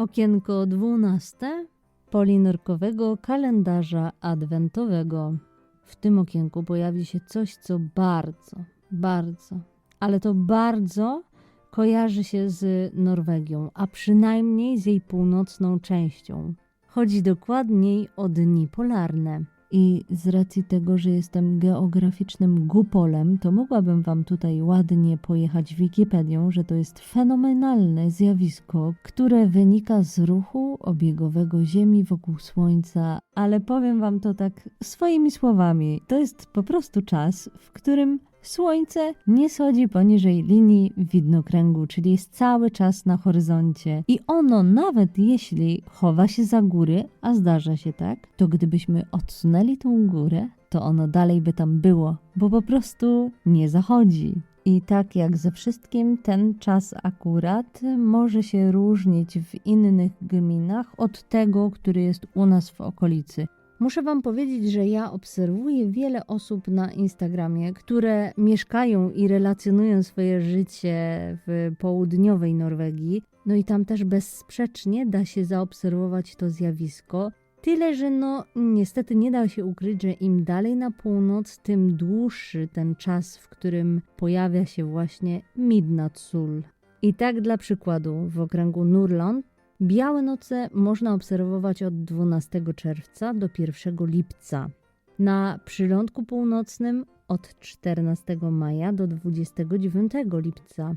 Okienko 12 polinorkowego kalendarza adwentowego. W tym okienku pojawi się coś, co bardzo, bardzo, ale to bardzo kojarzy się z Norwegią, a przynajmniej z jej północną częścią. Chodzi dokładniej o dni polarne. I z racji tego, że jestem geograficznym gupolem, to mogłabym Wam tutaj ładnie pojechać Wikipedią, że to jest fenomenalne zjawisko, które wynika z ruchu obiegowego Ziemi wokół Słońca, ale powiem Wam to tak swoimi słowami. To jest po prostu czas, w którym Słońce nie schodzi poniżej linii widnokręgu, czyli jest cały czas na horyzoncie. I ono, nawet jeśli chowa się za góry, a zdarza się tak, to gdybyśmy odsunęli tą górę, to ono dalej by tam było, bo po prostu nie zachodzi. I tak jak ze wszystkim, ten czas akurat może się różnić w innych gminach od tego, który jest u nas w okolicy. Muszę Wam powiedzieć, że ja obserwuję wiele osób na Instagramie, które mieszkają i relacjonują swoje życie w południowej Norwegii. No i tam też bezsprzecznie da się zaobserwować to zjawisko. Tyle, że no niestety nie da się ukryć, że im dalej na północ, tym dłuższy ten czas, w którym pojawia się właśnie Midnattsul. I tak dla przykładu w okręgu Nurland Białe noce można obserwować od 12 czerwca do 1 lipca. Na przylądku północnym od 14 maja do 29 lipca,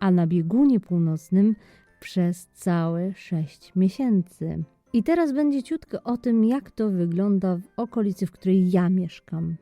a na biegunie północnym przez całe 6 miesięcy. I teraz będzie ciutko o tym, jak to wygląda w okolicy, w której ja mieszkam.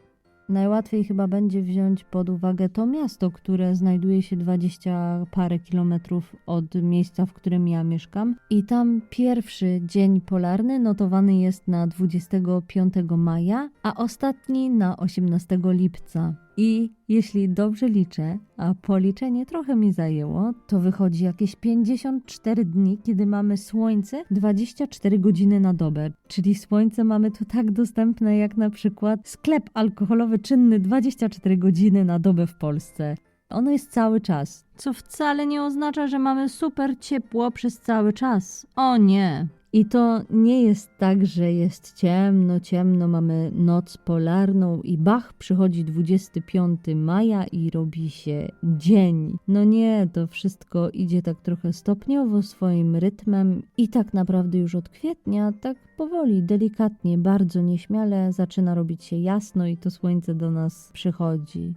Najłatwiej chyba będzie wziąć pod uwagę to miasto, które znajduje się 20 parę kilometrów od miejsca, w którym ja mieszkam. I tam pierwszy dzień polarny notowany jest na 25 maja, a ostatni na 18 lipca. I jeśli dobrze liczę, a policzenie trochę mi zajęło, to wychodzi jakieś 54 dni, kiedy mamy słońce 24 godziny na dobę. Czyli słońce mamy tu tak dostępne jak na przykład sklep alkoholowy czynny 24 godziny na dobę w Polsce. Ono jest cały czas, co wcale nie oznacza, że mamy super ciepło przez cały czas. O nie! I to nie jest tak, że jest ciemno, ciemno, mamy noc polarną i bach, przychodzi 25 maja i robi się dzień. No nie, to wszystko idzie tak trochę stopniowo swoim rytmem i tak naprawdę już od kwietnia, tak powoli, delikatnie, bardzo nieśmiale zaczyna robić się jasno i to słońce do nas przychodzi.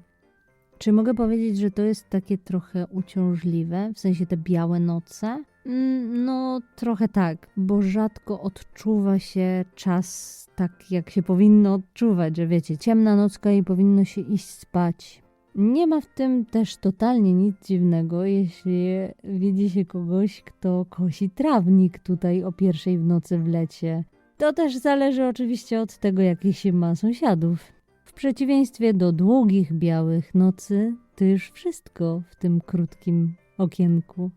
Czy mogę powiedzieć, że to jest takie trochę uciążliwe, w sensie te białe noce? Mm, No, trochę tak, bo rzadko odczuwa się czas tak, jak się powinno odczuwać, że wiecie, ciemna nocka i powinno się iść spać. Nie ma w tym też totalnie nic dziwnego, jeśli widzi się kogoś, kto kosi trawnik tutaj o pierwszej w nocy w lecie. To też zależy oczywiście od tego, jakich się ma sąsiadów. Przeciwieństwie do długich białych nocy, już wszystko w tym krótkim okienku.